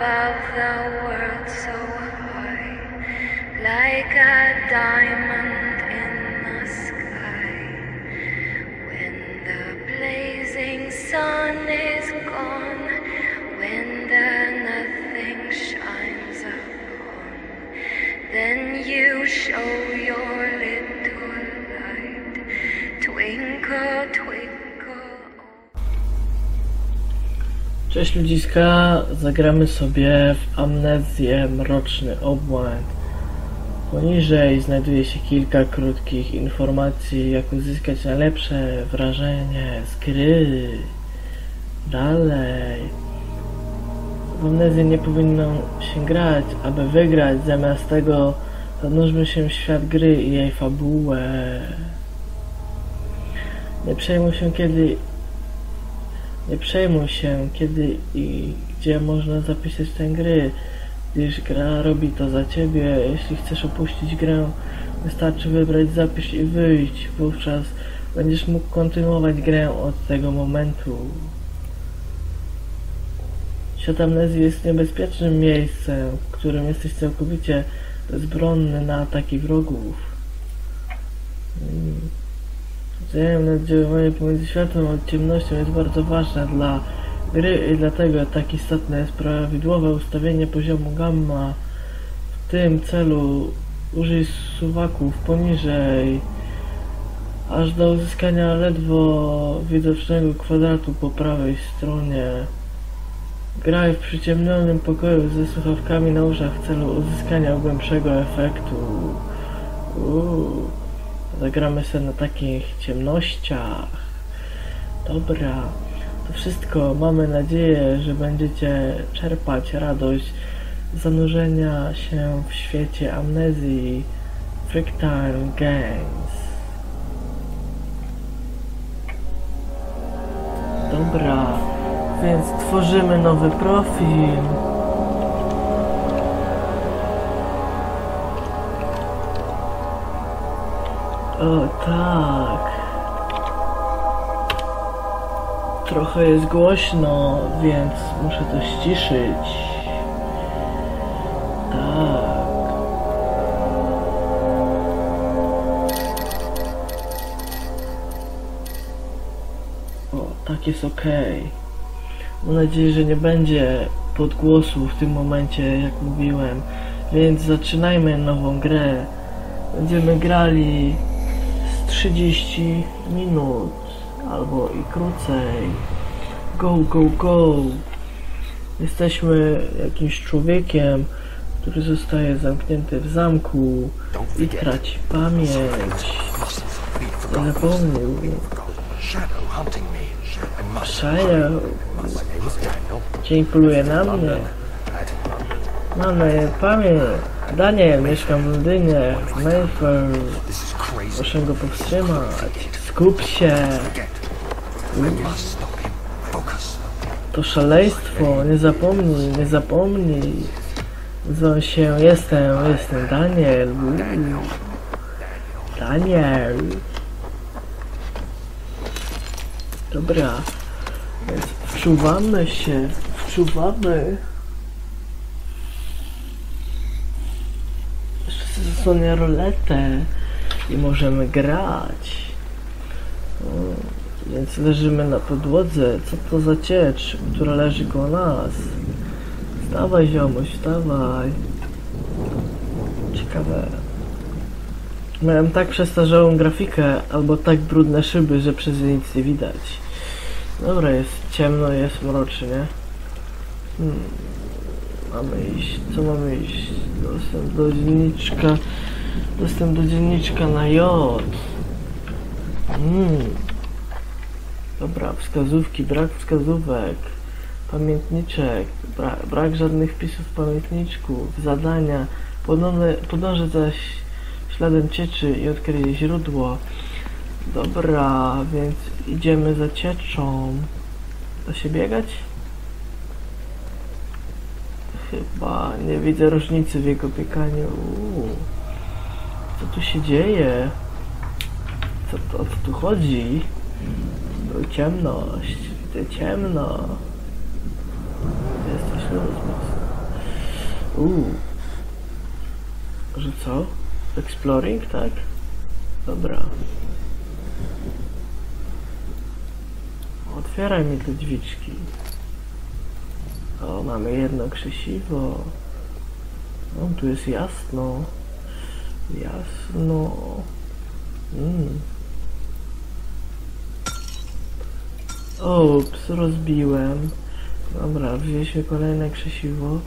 above the world so high, like a diamond in the sky. When the blazing sun is gone, when the nothing shines upon, then you show Cześć ludziska, zagramy sobie w Amnezję Mroczny Obłęd. Poniżej znajduje się kilka krótkich informacji, jak uzyskać najlepsze wrażenie z gry. Dalej. W Amnezję nie powinno się grać, aby wygrać. Zamiast tego zanurzmy się w świat gry i jej fabułę. Nie przejmuj się, kiedy nie przejmuj się, kiedy i gdzie można zapisać tę gry, gdyż gra robi to za ciebie. Jeśli chcesz opuścić grę, wystarczy wybrać zapisz i wyjść. Wówczas będziesz mógł kontynuować grę od tego momentu. Świat amnezji jest niebezpiecznym miejscem, w którym jesteś całkowicie bezbronny na ataki wrogów. Wzajemne oddziaływanie pomiędzy światłem a ciemnością jest bardzo ważne dla gry i dlatego tak istotne jest prawidłowe ustawienie poziomu gamma. W tym celu użyj suwaków poniżej, aż do uzyskania ledwo widocznego kwadratu po prawej stronie. Graj w przyciemnionym pokoju ze słuchawkami na uszach w celu uzyskania głębszego efektu. Uuu. Zagramy sobie na takich ciemnościach. Dobra, to wszystko. Mamy nadzieję, że będziecie czerpać radość zanurzenia się w świecie amnezji Freaktime Games. Dobra, więc tworzymy nowy profil. O tak. Trochę jest głośno, więc muszę to ściszyć. Tak. O, tak jest ok. Mam nadzieję, że nie będzie podgłosu w tym momencie, jak mówiłem. Więc zaczynajmy nową grę. Będziemy grali 30 minut albo i krócej. Go, go, go. Jesteśmy jakimś człowiekiem, który zostaje zamknięty w zamku i traci pamięć. Zapomnił. Shadow. Dzień poluje na mnie. Mamy pamięć. Daniel, mieszkam w Londynie, w Mayfair. Proszę go powstrzymać. Skup się. To szaleństwo. Nie zapomnij, nie zapomnij. Nazywam się, jestem, jestem Daniel. Daniel. Dobra. Więc wczuwamy się, wczuwamy. Zasłonię roletę i możemy grać. Więc leżymy na podłodze. Co to za ciecz, która leży koło nas? Wstawaj ziomuś, wstawaj. Ciekawe. Miałem tak przestarzałą grafikę, albo tak brudne szyby, że przez nie nic nie widać. Dobra, jest ciemno, jest mrocznie. Hmm. Mamy iść, co mamy iść? Dostęp do dzienniczka. Dostęp do dzienniczka na J. Hmm. Dobra, wskazówki, brak wskazówek. Pamiętniczek, bra, brak żadnych wpisów w pamiętniczku, zadania. Podążę, podążę zaś śladem cieczy i odkryję źródło. Dobra, więc idziemy za cieczą. Da się biegać? Chyba nie widzę różnicy w jego bieganiu. Uuu. Co tu się dzieje? Co to, o co tu chodzi? To ciemność. Widzę ciemno. Jesteś rozmysł. Uuu. Że co? Exploring, tak? Dobra. Otwieraj mi te drzwiczki. O, mamy jedno krzesiwo. O, tu jest jasno. Jasno. Mm. Ups, rozbiłem. Dobra, wzięliśmy kolejne krzesiwo.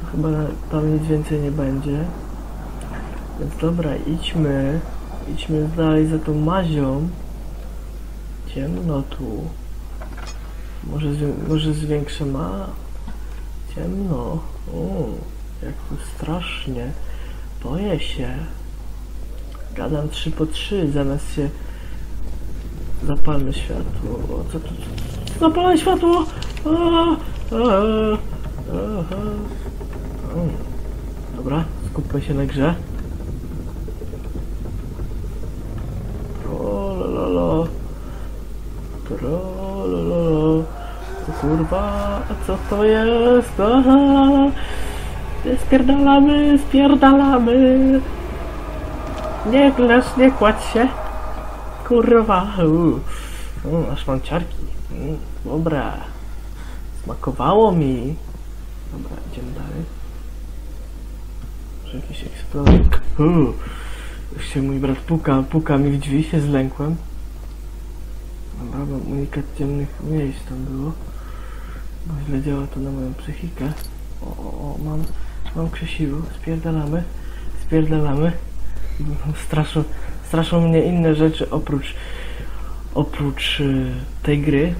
To chyba tam nic więcej nie będzie. Więc dobra, idźmy. Idźmy dalej za tą mazią. Ciemno tu. Może, może zwiększę ma? Ciemno. O, jak tu strasznie. Boję się. Gadam 3 po 3 zamiast się... Zapalmy światło. O, co tu? Zapalaj światło! A, a, aha. O. Dobra, skupmy się na grze. Kurwa, co to jest? Aha. Spierdalamy, spierdalamy. Nie leż, nie kładź się. Kurwa. U, aż mam ciarki. Mm, dobra. Smakowało mi. Dobra, idziemy dalej. Może jakiś eksploring. U. Już się mój brat puka, puka mi w drzwi, się zlękłem. Dobra, mam unikat ciemnych miejsc tam było. Bo źle działa to na moją psychikę. O, o, o mam, mam krzesiwo. Spierdalamy, spierdalamy. Straszą, straszą mnie inne rzeczy oprócz, oprócz y, tej gry.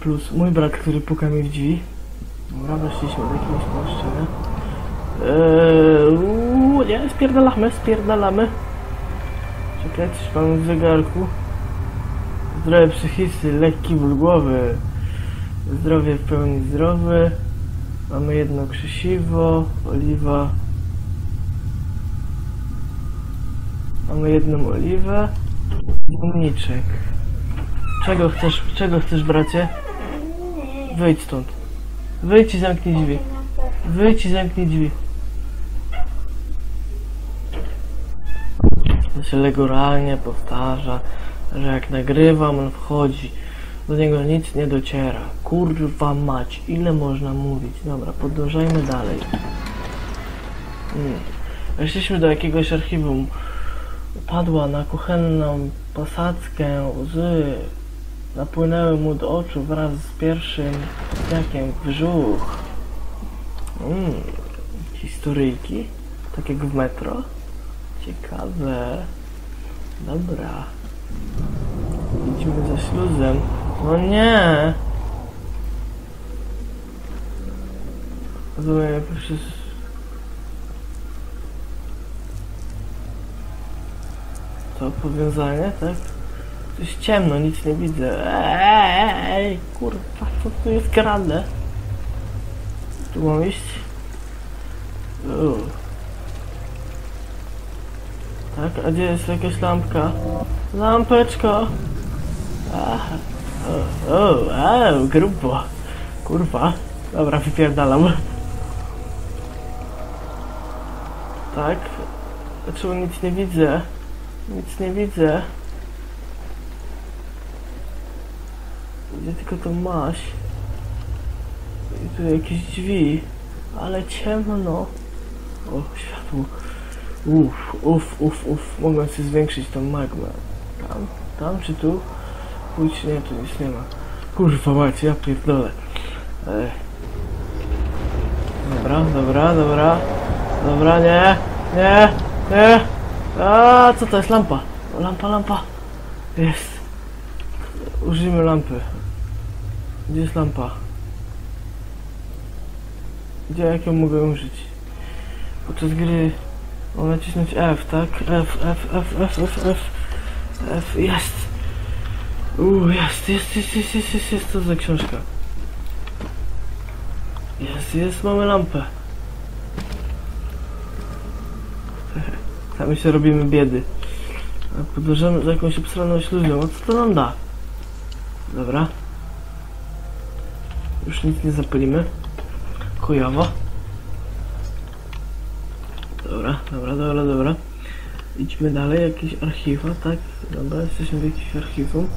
Plus mój brat, który puka mi w drzwi. Dobra, weszliśmy do jakiegoś pomieszczenia. Eee, nie, spierdalamy, spierdalamy. Czekaj, coś mam w zegarku. Zdrowie psychiczne, lekki ból głowy. Zdrowie w pełni zdrowy. Mamy jedno krzesiwo, oliwa. Mamy jedną oliwę. Dzienniczek. Czego chcesz, czego chcesz bracie? Wyjdź stąd. Wyjdź i zamknij drzwi. Wyjdź i zamknij drzwi. To się legoralnie powtarza, że jak nagrywam, on wchodzi. Do niego nic nie dociera. Kurwa mać, ile można mówić? Dobra, podążajmy dalej. Hmm. Weszliśmy do jakiegoś archiwum. Padła na kuchenną posadzkę łzy. Napłynęły mu do oczu wraz z pierwszym w brzuch. Mm, historyjki? Tak jak w metro? Ciekawe. Dobra. Idźmy za śluzem. No nie! Rozumiem, przez... To powiązanie, tak? To jest ciemno, nic nie widzę. Ej, kurwa, co tu jest grane? Tu mam iść? U. Tak, a gdzie jest jakaś lampka? Lampeczko! Aha. O, o, o, grubo. Kurwa. Dobra, wypierdalam. Tak. Dlaczego nic nie widzę? Nic nie widzę. Widzę tylko tą maś. I tu jakieś drzwi. Ale ciemno. O, światło. Uff, uff, uff, uff. Mogłem sobie zwiększyć tą magmę. Tam, tam czy tu? Pójdź, nie, tu nic nie ma. Kurwa macie, ja pierdolę. Ej. Dobra, dobra, dobra. Dobra, nie, nie, nie. A co to jest? Lampa. Lampa, lampa. Jest. Użyjmy lampy. Gdzie jest lampa? Gdzie, jak ją mogę użyć? Podczas gry mam nacisnąć F, tak? F, F, F, F, F, F. F, jest. Uuu, jest, jest, jest, jest, jest, jest, jest, co za książka? Jest, jest, mamy lampę. Sami się robimy biedy. Podążamy za jakąś obsraną śluzą. A co to nam da? Dobra. Już nic nie zapalimy. Chujowo. Dobra, dobra, dobra, dobra. Idźmy dalej, jakieś archiwa, tak? Dobra, jesteśmy w jakimś archiwum.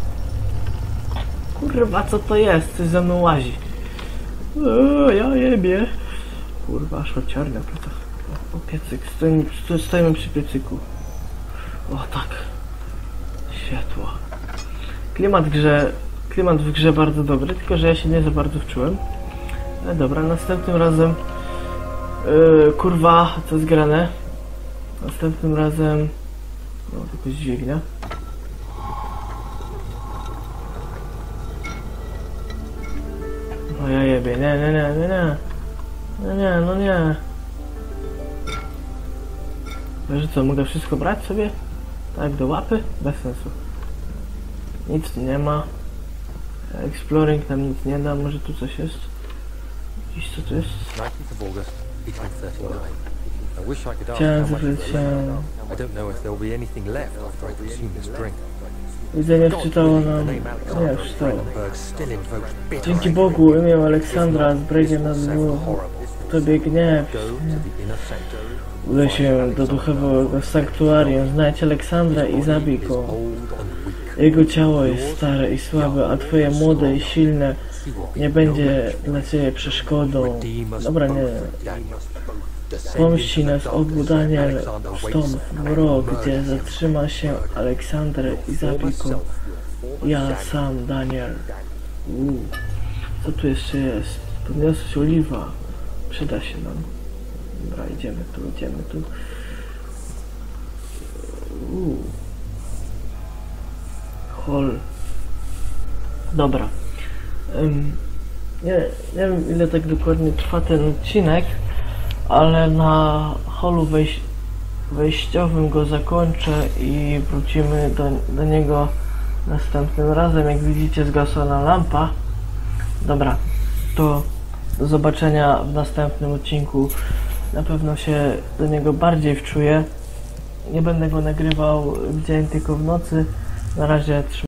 Kurwa, co to jest? Coś za mną łazi. Eee, ja jebie. Kurwa, aż ciarnia plecach. O, o piecyk, stoimy, sto- stoimy przy piecyku. O tak. Światło. Klimat w grze, klimat w grze bardzo dobry, tylko że ja się nie za bardzo wczułem. Ale dobra, następnym razem Yy, kurwa, co jest grane? Następnym razem... No, tylko dźwignia. Jebie, nie, nie, nie, nie, nie. No nie, no nie. Wiesz co, mogę wszystko brać sobie? Tak, do łapy? Bez sensu. Nic tu nie ma. Exploring nam nic nie da, może tu coś jest? Jakiś co tu jest? 19th of August, 1839. I wish I could ask Chciałem się... left. I don't know if there'll be anything left after I consume this drink. Widzę, nie wczytało nam... Nie, wczytało. Dzięki. Bogu imię Aleksandra zbrejdzie nad mną Tobie gniew. Udaj się do duchowego sanktuarium, znajdź Aleksandra i zabij go. Jego ciało jest stare i słabe, a twoje młode i silne nie będzie dla ciebie przeszkodą. Dobra, nie. Daniel. Descend Pomści into nas the obu Daniel stąd w mrok, gdzie zatrzyma się Aleksander i zabij go. Ja sam, Daniel. Co tu jeszcze jest? Podniosłeś oliwa. Przyda się nam. Dobra, idziemy tu, idziemy tu. Uuu. Hol. Dobra. Ym, nie, nie wiem ile tak dokładnie trwa ten odcinek, ale na holu wejś wejściowym go zakończę i wrócimy do, do niego następnym razem. Jak widzicie zgasła lampa. Dobra, to do zobaczenia w następnym odcinku. Na pewno się do niego bardziej wczuję. Nie będę go nagrywał w dzień, tylko w nocy. Na razie trzymajcie